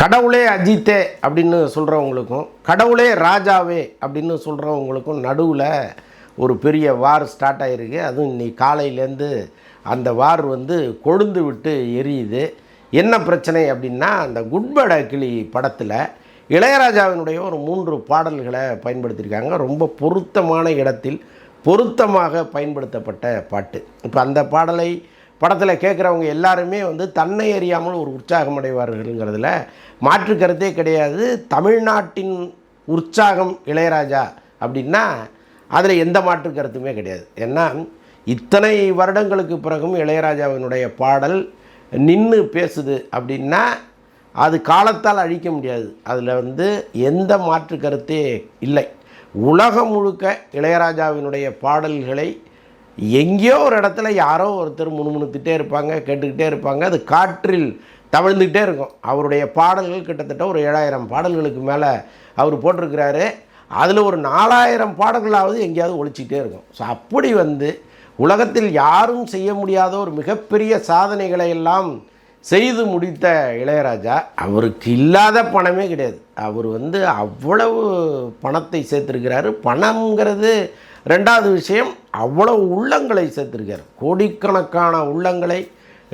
கடவுளே அஜித்தே அப்படின்னு சொல்கிறவங்களுக்கும் கடவுளே ராஜாவே அப்படின்னு சொல்கிறவங்களுக்கும் நடுவில் ஒரு பெரிய வார் ஸ்டார்ட் ஆகிருக்கு அதுவும் இன்னைக்கு காலையிலேருந்து அந்த வார் வந்து கொழுந்து விட்டு எரியுது. என்ன பிரச்சனை அப்படின்னா அந்த குட்பட கிளி படத்தில் இளையராஜாவினுடைய ஒரு மூன்று பாடல்களை பயன்படுத்தியிருக்காங்க. ரொம்ப பொருத்தமான இடத்தில் பொருத்தமாக பயன்படுத்தப்பட்ட பாட்டு. இப்போ அந்த பாடலை படத்தில் கேட்குறவங்க எல்லாருமே வந்து தன்னை அறியாமல் ஒரு உற்சாகம் அடைவார்கள்ங்கிறதுல மாற்று கருத்தே கிடையாது. தமிழ்நாட்டின் உற்சாகம் இளையராஜா அப்படின்னா அதில் எந்த மாற்று கருத்துமே கிடையாது. ஏன்னா இத்தனை வருடங்களுக்கு பிறகும் இளையராஜாவினுடைய பாடல் நின்று பேசுது அப்படின்னா அது காலத்தால் அழிக்க முடியாது. அதில் வந்து எந்த மாற்று கருத்தே இல்லை. உலகம் முழுக்க இளையராஜாவினுடைய பாடல்களை எங்கேயோ ஒரு இடத்துல யாரோ ஒருத்தர் முணுமுணுத்துட்டே இருப்பாங்க கேட்டுக்கிட்டே இருப்பாங்க. அது காற்றில் தவழ்ந்துக்கிட்டே இருக்கும். அவருடைய பாடல்கள் கிட்டத்தட்ட ஒரு ஏழாயிரம் பாடல்களுக்கு மேலே அவர் போட்டிருக்கிறாரு. அதில் ஒரு நாலாயிரம் பாடல்களாவது எங்கேயாவது ஒழிச்சிக்கிட்டே இருக்கும். ஸோ அப்படி வந்து உலகத்தில் யாரும் செய்ய முடியாத ஒரு மிகப்பெரிய சாதனைகளை எல்லாம் செய்து முடித்த இளையராஜா அவருக்கு இல்லாத பணமே கிடையாது. அவர் வந்து அவ்வளவு பணத்தை சேர்த்துருக்கிறாரு. பணம்ங்கிறது ரெண்டாவது விஷயம். அவ்வளவு உள்ளங்களை சேர்த்துருக்கார். கோடிக்கணக்கான உள்ளங்களை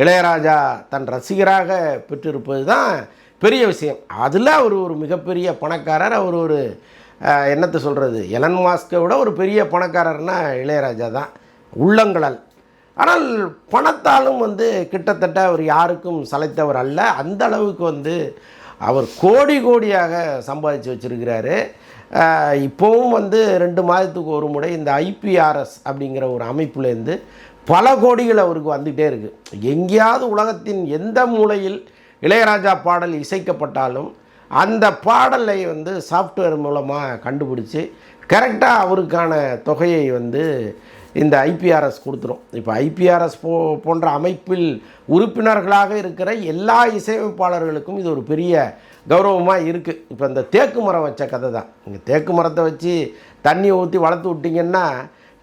இளையராஜா தன் ரசிகராக பெற்றிருப்பது தான் பெரிய விஷயம். அதில் அவர் ஒரு மிகப்பெரிய பணக்காரர் அவர் ஒரு என்னத்தை சொல்கிறது எலன் மாஸ்கை விட ஒரு பெரிய பணக்காரர்னா இளையராஜா தான். உள்ளங்களால். ஆனால் பணத்தாலும் வந்து கிட்டத்தட்ட அவர் யாருக்கும் சளைத்தவர் அல்ல. அந்த அளவுக்கு வந்து அவர் கோடி கோடியாக சம்பாதிச்சு வச்சிருக்கிறாரு. இப்போவும் வந்து ரெண்டு மாதத்துக்கு ஒரு முறை இந்த ஐபிஆர்எஸ் அப்படிங்கிற ஒரு அமைப்புலேருந்து பல கோடிகள் அவருக்கு வந்துகிட்டே இருக்குது எங்கேயாவது உலகத்தின் எந்த மூலையில் இளையராஜா பாடல் இசைக்கப்பட்டாலும் அந்த பாடலை வந்து சாஃப்ட்வேர் மூலமாக கண்டுபிடிச்சி கரெக்டாக அவருக்கான தொகையை வந்து இந்த ஐபிஆர்எஸ் கொடுத்துரும். இப்போ ஐபிஆர்எஸ் போ போன்ற அமைப்பில் உறுப்பினர்களாக இருக்கிற எல்லா இசையமைப்பாளர்களுக்கும் இது ஒரு பெரிய கௌரவமாக இருக்குது இப்போ இந்த தேக்கு மரம் வச்ச கதை தான். இங்கே தேக்கு மரத்தை வச்சு தண்ணி ஊற்றி வளர்த்து விட்டிங்கன்னா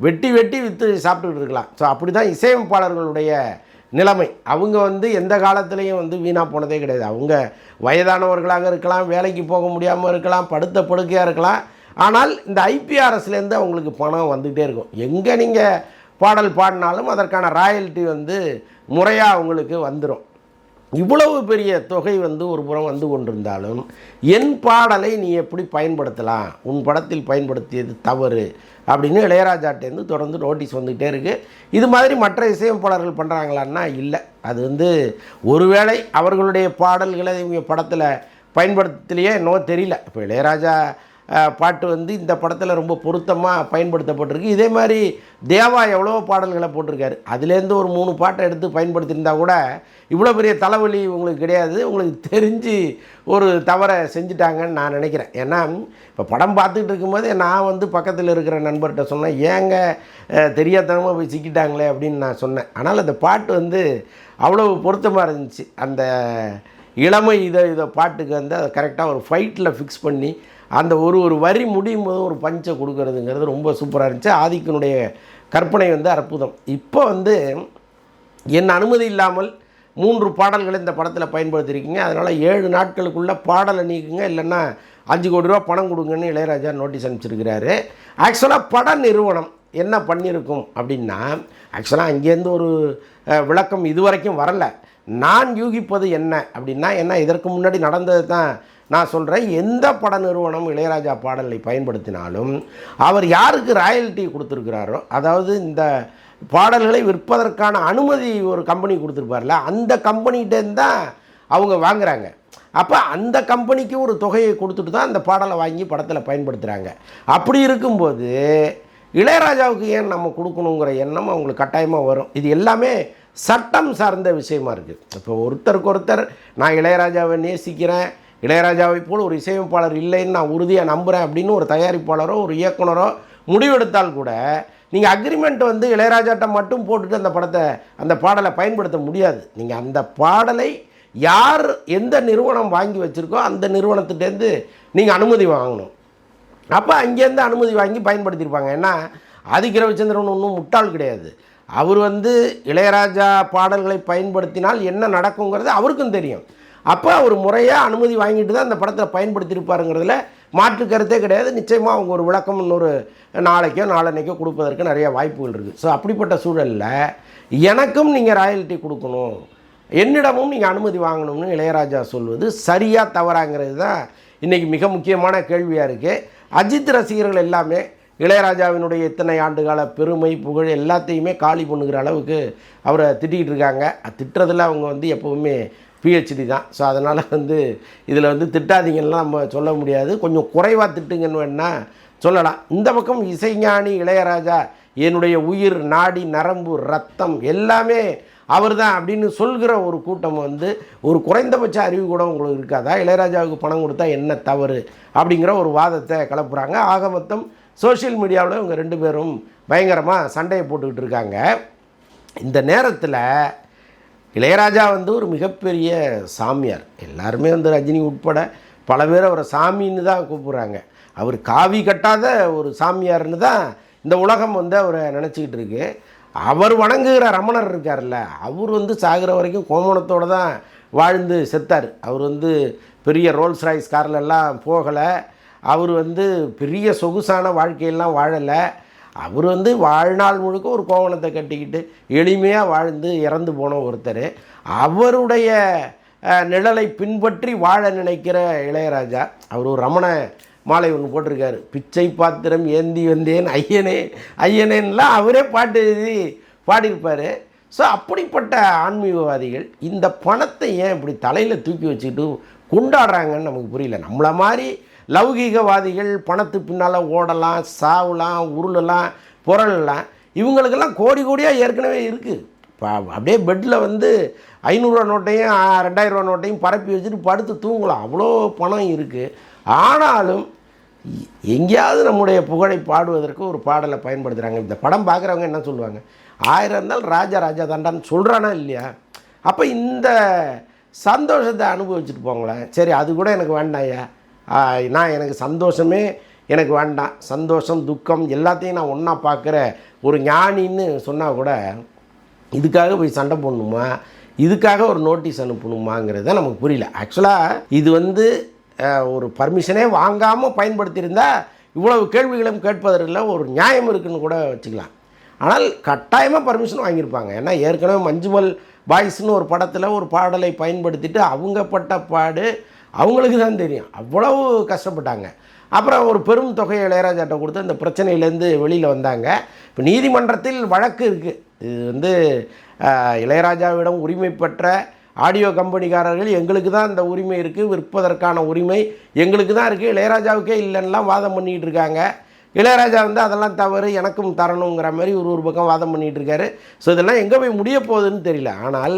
வெட்டி வெட்டி விற்று சாப்பிட்டுக்கிட்டு இருக்கலாம். ஸோ அப்படி தான் இசையமைப்பாளர்களுடைய நிலைமை. அவங்க வந்து எந்த காலத்துலேயும் வந்து வீணாக போனதே கிடையாது. அவங்க வயதானவர்களாக இருக்கலாம் வேலைக்கு போக முடியாமல் இருக்கலாம் படுத்த படுக்கையாக இருக்கலாம். ஆனால் இந்த ஐபிஆர்எஸ்லேருந்து அவங்களுக்கு பணம் வந்துகிட்டே இருக்கும். எங்கே நீங்கள் பாடல் பாடினாலும் அதற்கான ராயல்ட்டி வந்து முறையாக அவங்களுக்கு வந்துடும் இவ்வளவு பெரிய தொகை வந்து ஒரு புறம் வந்து கொண்டிருந்தாலும் என் பாடலை நீ எப்படி பயன்படுத்தலாம்? உன் படத்தில் பயன்படுத்தியது தவறு அப்படின்னு இளையராஜாட்டேருந்து தொடர்ந்து நோட்டீஸ் வந்துக்கிட்டே இருக்குது இது மாதிரி மற்ற இசையமைப்பாளர்கள் பண்ணுறாங்களான்னா இல்லை. அது வந்து ஒருவேளை அவர்களுடைய பாடல்களை இவங்க படத்தில் பயன்படுத்தலையே என்னவோ தெரியல. இப்போ இளையராஜா பாட்டு வந்து இந்த படத்தில் ரொம்ப பொருத்தமாக பயன்படுத்தப்பட்டிருக்கு. இதே மாதிரி தேவா எவ்வளோ பாடல்களை போட்டிருக்காரு. அதுலேருந்து ஒரு மூணு பாட்டை எடுத்து பயன்படுத்தியிருந்தா கூட இவ்வளோ பெரிய தலைவலி உங்களுக்கு கிடையாது. உங்களுக்கு தெரிஞ்சு ஒரு தவறை செஞ்சுட்டாங்கன்னு நான் நினைக்கிறேன். ஏன்னா இப்போ படம் பார்த்துக்கிட்டு இருக்கும்போது நான் வந்து பக்கத்தில் இருக்கிற நண்பர்கிட்ட சொன்னேன் ஏங்க தெரியாதனமாக போய் சிக்கிட்டாங்களே அப்படின்னு நான் சொன்னேன். ஆனால் அந்த பாட்டு வந்து அவ்வளோ பொருத்தமாக இருந்துச்சு. அந்த இளமை இதை இதை பாட்டுக்கு வந்து அதை கரெக்டாக ஒரு ஃபைட்டில் ஃபிக்ஸ் பண்ணி அந்த ஒரு ஒரு வரி முடியும் போதும் ஒரு பஞ்சை கொடுக்கறதுங்கிறது ரொம்ப சூப்பராக இருந்துச்சு. ஆதிக்கனுடைய கற்பனை வந்து அற்புதம். இப்போ வந்து என் அனுமதி இல்லாமல் மூன்று பாடல்களை இந்த படத்தில் பயன்படுத்தியிருக்கீங்க. அதனால் ஏழு நாட்களுக்குள்ளே பாடலை நீக்குங்க இல்லைன்னா அஞ்சு கோடி ரூபா பணம் கொடுங்கன்னு இளையராஜா நோட்டீஸ் அனுப்பிச்சிருக்கிறாரு. ஆக்சுவலாக பட நிறுவனம் என்ன பண்ணியிருக்கும் அப்படின்னா ஆக்சுவலாக அங்கேருந்து ஒரு விளக்கம் இதுவரைக்கும் வரலை. நான் யூகிப்பது என்ன அப்படின்னா என்ன இதற்கு முன்னாடி நடந்தது தான் நான் சொல்கிறேன் எந்த பட நிறுவனம் இளையராஜா பாடலை பயன்படுத்தினாலும் அவர் யாருக்கு ராயல்ட்டி கொடுத்துருக்கிறாரோ அதாவது இந்த பாடல்களை விற்பதற்கான அனுமதி ஒரு கம்பெனி கொடுத்துருப்பார்ல அந்த கம்பெனிகிட்டேருந்து தான் அவங்க வாங்குறாங்க. அப்போ அந்த கம்பெனிக்கு ஒரு தொகையை கொடுத்துட்டு தான் அந்த பாடலை வாங்கி படத்தில் பயன்படுத்துகிறாங்க அப்படி இருக்கும்போது இளையராஜாவுக்கு ஏன் நம்ம கொடுக்கணுங்கிற எண்ணம் அவங்களுக்கு கட்டாயமாக வரும். இது எல்லாமே சட்டம் சார்ந்த விஷயமா இருக்குது இப்போ ஒருத்தருக்கு ஒருத்தர் நான் இளையராஜாவை நேசிக்கிறேன் இளையராஜாவை போல் ஒரு இசையமைப்பாளர் இல்லைன்னு நான் உறுதியாக நம்புகிறேன் அப்படின்னு ஒரு தயாரிப்பாளரோ ஒரு இயக்குனரோ முடிவெடுத்தால் கூட நீங்கள் அக்ரிமெண்ட் வந்து இளையராஜாட்ட மட்டும் போட்டுட்டு அந்த படத்தை அந்த பாடலை பயன்படுத்த முடியாது. நீங்கள் அந்த பாடலை யார் எந்த நிறுவனம் வாங்கி வச்சுருக்கோ அந்த நிறுவனத்துலேருந்து நீங்கள் அனுமதி வாங்கணும். அப்போ அங்கேருந்து அனுமதி வாங்கி பயன்படுத்தியிருப்பாங்க. ஏன்னா ஆதிக்க ரவிச்சந்திரன் ஒன்றும் முட்டாள் கிடையாது. அவர் வந்து இளையராஜா பாடல்களை பயன்படுத்தினால் என்ன நடக்குங்கிறது அவருக்கும் தெரியும். அப்போ அவர் முறையாக அனுமதி வாங்கிட்டு தான் அந்த படத்தை பயன்படுத்தியிருப்பாருங்கிறதுல மாற்று கருத்தே கிடையாது. நிச்சயமாக அவங்க ஒரு விளக்கம் இன்னொரு நாளைக்கோ நாளன்னைக்கோ கொடுப்பதற்கு நிறைய வாய்ப்புகள் இருக்குது ஸோ அப்படிப்பட்ட சூழலில் எனக்கும் நீங்கள் ராயல்ட்டி கொடுக்கணும். என்னிடமும் நீங்கள் அனுமதி வாங்கணும்னு இளையராஜா சொல்வது சரியாக தவறாங்கிறது தான் இன்றைக்கி மிக முக்கியமான கேள்வியாக இருக்குது அஜித் ரசிகர்கள் எல்லாமே இளையராஜாவினுடைய இத்தனை ஆண்டுகால பெருமை புகழ் எல்லாத்தையுமே காலி பண்ணுகிற அளவுக்கு அவரை திட்டிகிட்டு இருக்காங்க. திட்டுறதில் அவங்க வந்து எப்போவுமே பிஹெச்டி தான். ஸோ அதனால் வந்து இதில் வந்து திட்டாதீங்கன்னா நம்ம சொல்ல முடியாது. கொஞ்சம் குறைவாக திட்டுங்கன்னு வேணால் சொல்லலாம். இந்த பக்கம் இசைஞானி இளையராஜா என்னுடைய உயிர் நாடி நரம்பு ரத்தம் எல்லாமே அவர் தான் அப்படின்னு சொல்கிற ஒரு கூட்டம் வந்து ஒரு குறைந்தபட்ச அறிவு கூட உங்களுக்கு இருக்காதா? இளையராஜாவுக்கு பணம் கொடுத்தா என்ன தவறு? அப்படிங்கிற ஒரு வாதத்தை கலப்புறாங்க ஆக மொத்தம் சோஷியல் மீடியாவில் இவங்க ரெண்டு பேரும் பயங்கரமாக சண்டையை போட்டுக்கிட்டு இருக்காங்க. இந்த நேரத்தில் இளையராஜா வந்து ஒரு மிகப்பெரிய சாமியார். எல்லாருமே வந்து ரஜினி உட்பட பல பேர் அவரை சாமின்னு தான் கூப்பிட்றாங்க. அவர் காவி கட்டாத ஒரு சாமியார்னு தான் இந்த உலகம் வந்து அவரை நினச்சிக்கிட்டு இருக்கு. அவர் வணங்குகிற ரமணர் இருக்கார்ல அவர் வந்து சாகிற வரைக்கும் கோமணத்தோடு தான் வாழ்ந்து செத்தார். அவர் வந்து பெரிய ரோல்ஸ் ராய்ஸ் கார்லெல்லாம் போகலை. அவர் வந்து பெரிய சொகுசான வாழ்க்கையெல்லாம் வாழலை. அவர் வந்து வாழ்நாள் முழுக்க ஒரு கோவணத்தை கட்டிக்கிட்டு எளிமையாக வாழ்ந்து இறந்து போன ஒருத்தர். அவருடைய நிழலை பின்பற்றி வாழ நினைக்கிற இளையராஜா அவர் ஒரு ரமண மாலை ஒன்று போட்டிருக்காரு. பிச்சை பாத்திரம் ஏந்தி வந்தேன் ஐயனே ஐயனேன்னெலாம் அவரே பாட்டு எழுதி பாடியிருப்பார். ஸோ அப்படிப்பட்ட ஆன்மீகவாதிகள் இந்த பணத்தை ஏன் இப்படி தலையில் தூக்கி வச்சுக்கிட்டு கொண்டாடுறாங்கன்னு நமக்கு புரியல. நம்மளை மாதிரி லௌகீகவாதிகள் பணத்து பின்னால் ஓடலாம் சாவலாம் உருளலாம் புரளலாம். இவங்களுக்கெல்லாம் கோடி கோடியாக ஏற்கனவே இருக்குது அப்படியே பெட்டில் வந்து ஐநூறுரூவா நோட்டையும் ரெண்டாயிரரூவா ரூபா நோட்டையும் பரப்பி வச்சுட்டு படுத்து தூங்கலாம். அவ்வளோ பணம் இருக்குது ஆனாலும் எங்கேயாவது நம்முடைய புகழை பாடுவதற்கு ஒரு பாடலை பயன்படுத்துகிறாங்க இந்த படம் பார்க்குறவங்க என்ன சொல்லுவாங்க? ஆயிரம் இருந்தால் ராஜா ராஜா தாண்டான்னு சொல்கிறானா இல்லையா? அப்போ இந்த சந்தோஷத்தை அனுபவிச்சுட்டு போங்களேன். சரி அது கூட எனக்கு வேண்டாம் ஐயா. நான் எனக்கு சந்தோஷமே எனக்கு வேண்டாம். சந்தோஷம் துக்கம் எல்லாத்தையும் நான் ஒன்றா பார்க்குற ஒரு ஞானின்னு சொன்னால் கூட இதுக்காக போய் சண்டை போடணுமா? இதுக்காக ஒரு நோட்டீஸ் அனுப்பணுமாங்கிறது நமக்கு புரியல. ஆக்சுவலாக இது வந்து ஒரு பர்மிஷனே வாங்காமல் பயன்படுத்தியிருந்தால் இவ்வளவு கேள்விகளும் கேட்பதற்குள்ள ஒரு நியாயம் இருக்குன்னு கூட வச்சுக்கலாம். ஆனால் கட்டாயமாக பர்மிஷன் வாங்கியிருப்பாங்க. ஏன்னா ஏற்கனவே மஞ்சுமல் பாய்ஸ்னு ஒரு படத்தில் ஒரு பாடலை பயன்படுத்திட்டு அவங்க பட்ட பாடு அவங்களுக்கு தான் தெரியும். அவ்வளவு கஷ்டப்பட்டாங்க. அப்புறம் ஒரு பெரும் தொகையை இளையராஜாட்ட கொடுத்து அந்த பிரச்சனையிலேருந்து வெளியில் வந்தாங்க. இப்போ நீதிமன்றத்தில் வழக்கு இருக்குது இது வந்து இளையராஜாவிடம் உரிமை பெற்ற ஆடியோ கம்பெனிக்காரர்கள் எங்களுக்கு தான் இந்த உரிமை இருக்குது விற்பதற்கான உரிமை எங்களுக்கு தான் இருக்குது இளையராஜாவுக்கே இல்லைன்னெலாம் வாதம் பண்ணிகிட்டு இருக்காங்க. இளையராஜா வந்து அதெல்லாம் தவறு எனக்கும் தரணுங்கிற மாதிரி ஒரு ஒரு பக்கம் வாதம் பண்ணிகிட்டு இருக்காரு. ஸோ இதெல்லாம் எங்கே போய் முடிய போகுதுன்னு தெரியல. ஆனால்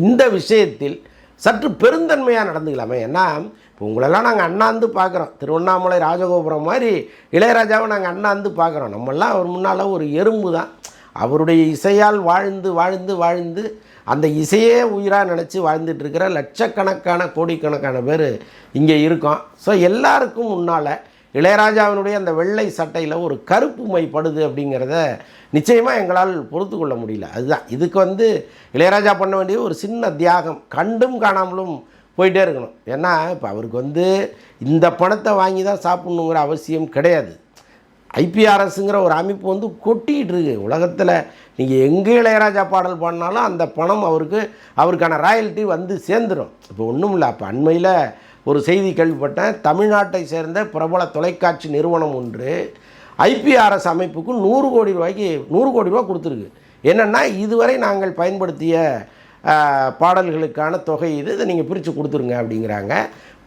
இந்த விஷயத்தில் சற்று பெருந்தன்மையாக நடந்துக்கலாமே. ஏன்னா இப்போ உங்களெல்லாம் நாங்கள் அண்ணாந்து பார்க்குறோம் திருவண்ணாமலை ராஜகோபுரம் மாதிரி இளையராஜாவை நாங்கள் அண்ணாந்து பார்க்குறோம் நம்மெல்லாம் அவர் முன்னால் ஒரு எறும்பு தான். அவருடைய இசையால் வாழ்ந்து வாழ்ந்து வாழ்ந்து அந்த இசையே உயிராக நினச்சி வாழ்ந்துட்டு இருக்கிற லட்சக்கணக்கான கோடிக்கணக்கான பேர் இங்கே இருக்கோம். ஸோ எல்லாருக்கும் முன்னால் இளையராஜாவினுடைய அந்த வெள்ளை சட்டையில் ஒரு கருப்பு மை படுது அப்படிங்கிறத நிச்சயமாக எங்களால் பொறுத்து கொள்ள முடியல. அதுதான். இதுக்கு வந்து இளையராஜா பண்ண வேண்டிய ஒரு சின்ன தியாகம். கண்டும் காணாமலும் போயிட்டே இருக்கணும். ஏன்னா இப்போ அவருக்கு வந்து இந்த பணத்தை வாங்கி தான் சாப்பிட்ணுங்கிற அவசியம் கிடையாது. ஐபிஆர்எஸ்ங்கிற ஒரு அமைப்பு வந்து கொட்டிகிட்டு இருக்கு. உலகத்தில் நீங்கள் எங்கே இளையராஜா பாடல் பாடினாலும் அந்த பணம் அவருக்கு அவருக்கான ராயல்ட்டி வந்து சேர்ந்துடும் இப்போ ஒன்றும் இல்லை அப்போ அண்மையில் ஒரு செய்தி கேள்விப்பட்டேன். தமிழ்நாட்டை சேர்ந்த பிரபல தொலைக்காட்சி நிறுவனம் ஒன்று ஐபிஆர்எஸ் அமைப்புக்கு நூறு கோடி ரூபாய்க்கு நூறு கோடி ரூபா கொடுத்துருக்கு. என்னென்னா இதுவரை நாங்கள் பயன்படுத்திய பாடல்களுக்கான தொகை இது இதை நீங்கள் பிரித்து கொடுத்துருங்க அப்படிங்கிறாங்க.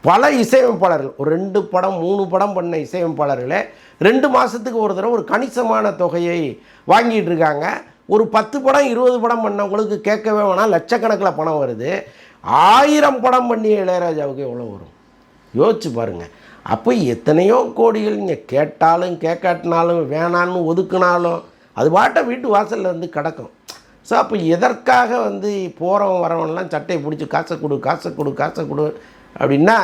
பல இசையமைப்பாளர்கள் ஒரு ரெண்டு படம் மூணு படம் பண்ண இசையமைப்பாளர்களே ரெண்டு மாதத்துக்கு ஒரு தடவை ஒரு கணிசமான தொகையை வாங்கிட்டு இருக்காங்க. ஒரு பத்து படம் இருபது படம் பண்ணவங்களுக்கு கேட்கவே வேணாம் லட்சக்கணக்கில் பணம் வருது. ஆயிரம் படம் பண்ணி இளையராஜாவுக்கு எவ்வளோ வரும்? யோசிச்சு பாருங்கள் அப்போ எத்தனையோ கோடிகள் நீங்கள் கேட்டாலும் கேட்காட்டினாலும் வேணான்னு ஒதுக்குனாலும் அது பாட்ட வீட்டு வாசலில் வந்து கிடக்கும். ஸோ அப்போ எதற்காக வந்து போகிறவன் வரவன்லாம் சட்டையை பிடிச்சி காசை கொடு காசை கொடு காசை கொடு அப்படின்னா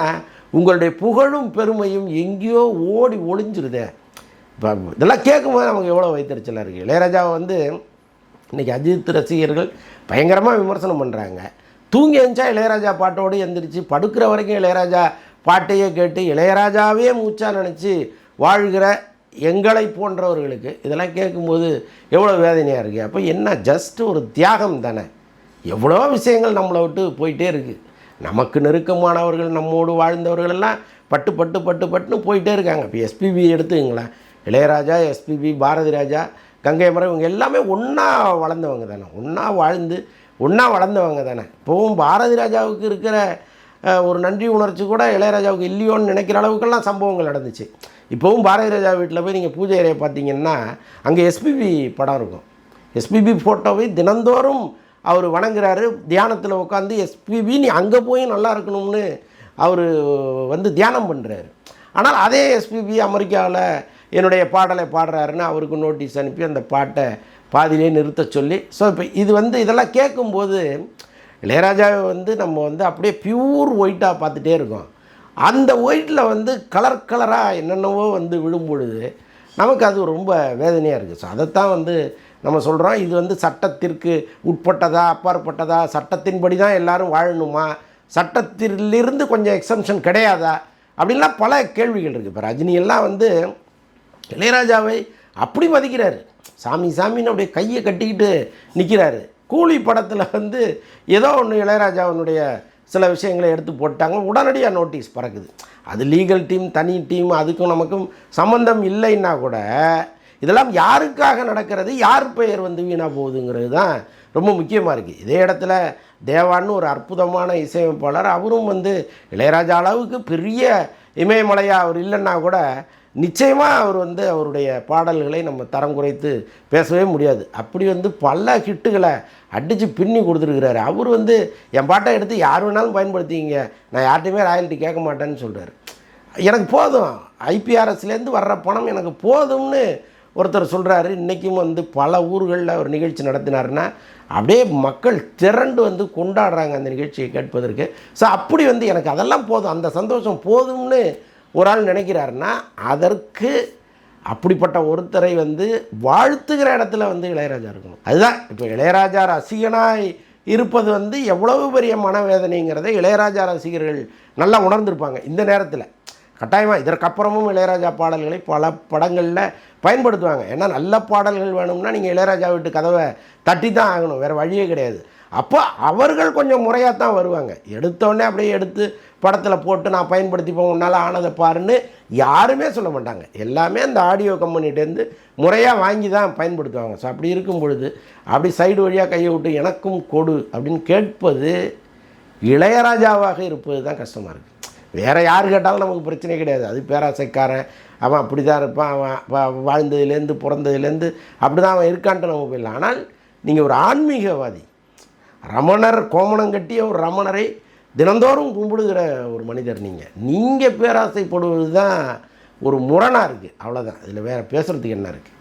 உங்களுடைய புகழும் பெருமையும் எங்கேயோ ஓடி ஒளிஞ்சிருதே. இப்போ இதெல்லாம் கேட்கும்போது நமக்கு எவ்வளோ வைத்தறிச்சலாக இருக்குது இளையராஜாவை வந்து இன்றைக்கி அஜித் ரசிகர்கள் பயங்கரமாக விமர்சனம் பண்ணுறாங்க தூங்கி எழுந்தா இளையராஜா பாட்டோடு எந்திரிச்சு படுக்கிற வரைக்கும் இளையராஜா பாட்டையே கேட்டு இளையராஜாவே மூச்சா நினச்சி வாழ்கிற எங்களை போன்றவர்களுக்கு இதெல்லாம் கேட்கும்போது எவ்வளோ வேதனையாக இருக்குது அப்போ என்ன ஜஸ்ட் ஒரு தியாகம் தானே. எவ்வளோ விஷயங்கள் நம்மளை விட்டு போயிட்டே இருக்குது நமக்கு நெருக்கமானவர்கள் நம்மோடு வாழ்ந்தவர்கள் எல்லாம் பட்டு பட்டு பட்டு பட்டுன்னு போயிட்டே இருக்காங்க. இப்போ எஸ்பிபி எடுத்துங்களேன் இளையராஜா எஸ்பிபி பாரதி ராஜா கங்கை மரம் இவங்க எல்லாமே ஒன்றா வளர்ந்தவங்க தானே. ஒன்றா வாழ்ந்து ஒன்றா வளர்ந்தவங்க தானே. இப்போவும் பாரதி ராஜாவுக்கு இருக்கிற ஒரு நன்றி உணர்ச்சி கூட இளையராஜாவுக்கு இல்லையோன்னு நினைக்கிற அளவுக்கெல்லாம் சம்பவங்கள் நடந்துச்சு. இப்போவும் பாரதி ராஜா வீட்டில் போய் நீங்கள் பூஜை அறையை பார்த்தீங்கன்னா அங்கே எஸ்பிபி படம் இருக்கும். எஸ்பிபி ஃபோட்டோவை தினந்தோறும் அவர் வணங்குறாரு. தியானத்தில் உட்காந்து எஸ்பிபி நீ அங்கே போய் நல்லா இருக்கணும்னு அவர் வந்து தியானம் பண்ணுறாரு ஆனால் அதே எஸ்பிபி அமெரிக்காவில் என்னுடைய பாடலை பாடுறாருன்னு அவருக்கு நோட்டீஸ் அனுப்பி அந்த பாட்டை பாதியிலே நிறுத்த சொல்லி ஸோ இப்போ இது வந்து இதெல்லாம் கேட்கும்போது இளையராஜாவை வந்து நம்ம வந்து அப்படியே பியூர் ஒயிட்டாக பார்த்துட்டே இருக்கோம். அந்த ஒயிட்டில் வந்து கலர் கலராக என்னென்னவோ வந்து விழும் பொழுது நமக்கு அது ரொம்ப வேதனையாக இருக்குது ஸோ அதைத்தான் வந்து நம்ம சொல்கிறோம் இது வந்து சட்டத்திற்கு உட்பட்டதா அப்பாற்பட்டதா சட்டத்தின்படி தான் எல்லாரும் வாழணுமா சட்டத்திலிருந்து கொஞ்சம் எக்ஸம்ஷன் கிடையாதா அப்படின்லாம் பல கேள்விகள் இருக்குது இப்போ ரஜினியெல்லாம் வந்து இளையராஜாவை அப்படி மதிக்கிறாரு. சாமி சாமின்னு அப்படியே கையை கட்டிக்கிட்டு நிற்கிறாரு கூலி படத்தில் வந்து ஏதோ ஒன்று இளையராஜாவினுடைய சில விஷயங்களை எடுத்து போட்டாங்க. உடனடியாக நோட்டீஸ் பறக்குது. அது லீகல் டீம் தனி டீம் அதுக்கும் நமக்கும் சம்மந்தம் இல்லைன்னா கூட இதெல்லாம் யாருக்காக நடக்கிறது யார் பெயர் வந்து வீணாக போகுதுங்கிறது தான் ரொம்ப முக்கியமாக இருக்குது இதே இடத்துல தேவான்னு ஒரு அற்புதமான இசையமைப்பாளர். அவரும் வந்து இளையராஜா அளவுக்கு பெரிய இமயமலையாக அவர் இல்லைன்னா கூட நிச்சயமாக அவர் வந்து அவருடைய பாடல்களை நம்ம தரம் குறைத்து பேசவே முடியாது. அப்படி வந்து பல ஹிட்டுகளை அடித்து பின்னி கொடுத்துருக்கிறாரு. அவர் வந்து என் பாட்டை எடுத்து யார் வேணாலும் பயன்படுத்திங்க நான் யார்கிட்டையுமே ராயல்ட்டி கேட்க மாட்டேன்னு சொல்கிறார் எனக்கு போதும். ஐபிஆர்எஸ்லேருந்து வர்ற பணம் எனக்கு போதும்னு ஒருத்தர் சொல்கிறாரு இன்றைக்கும் வந்து பல ஊர்களில் ஒரு நிகழ்ச்சி நடத்தினாருன்னா அப்படியே மக்கள் திரண்டு வந்து கொண்டாடுறாங்க அந்த நிகழ்ச்சியை கேட்பதற்கு. ஸோ அப்படி வந்து எனக்கு அதெல்லாம் போதும். அந்த சந்தோஷம் போதும்னு ஒரு ஆள் நினைக்கிறாருன்னா அதற்கு அப்படிப்பட்ட ஒருத்தரை வந்து வாழ்த்துகிற இடத்துல வந்து இளையராஜா இருக்கணும். அதுதான் இப்போ இளையராஜா ரசிகனாய் இருப்பது வந்து எவ்வளவு பெரிய மனவேதனைங்கிறத இளையராஜா ரசிகர்கள் நல்லா உணர்ந்திருப்பாங்க இந்த நேரத்தில். கட்டாயமாக இதற்கப்புறமும் இளையராஜா பாடல்களை பல படங்களில் பயன்படுத்துவாங்க. ஏன்னா நல்ல பாடல்கள் வேணும்னா நீங்கள் இளையராஜா வீட்டு கதவை தட்டி தான் ஆகணும். வேறு வழியே கிடையாது. அப்போ அவர்கள் கொஞ்சம் முறையாக தான் வருவாங்க. எடுத்தோடனே அப்படியே எடுத்து படத்தில் போட்டு நான் பயன்படுத்திப்போம் உன்னால் ஆனதை பாருன்னு யாருமே சொல்ல மாட்டாங்க. எல்லாமே அந்த ஆடியோ கம்பெனிகிட்டேருந்து முறையாக வாங்கி தான் பயன்படுத்துவாங்க. ஸோ அப்படி இருக்கும் பொழுது அப்படி சைடு வழியாக கையை விட்டு எனக்கும் கொடு அப்படின்னு கேட்பது இளையராஜாவாக இருப்பது தான் கஷ்டமாக இருக்குது வேறு யார் கேட்டாலும் நமக்கு பிரச்சனை கிடையாது. அது பேராசைக்காரன் அவன் அப்படி தான் இருப்பான் அவன் வா- வாழ்ந்ததுலேருந்து பிறந்ததுலேருந்து அப்படி தான் அவன் இருக்கான்ட்டு நம்ம போயிடலாம். ஆனால் நீங்கள் ஒரு ஆன்மீகவாதி ரமணர் கோமணம் கட்டிய ஒரு ரமணரை தினந்தோறும் கும்பிடுகிற ஒரு மனிதர் நீங்கள் நீங்கள் பேராசைப்படுவது தான் ஒரு முரணாக இருக்குது அவ்வளோதான் இதில் வேறு பேசுகிறதுக்கு என்ன இருக்குது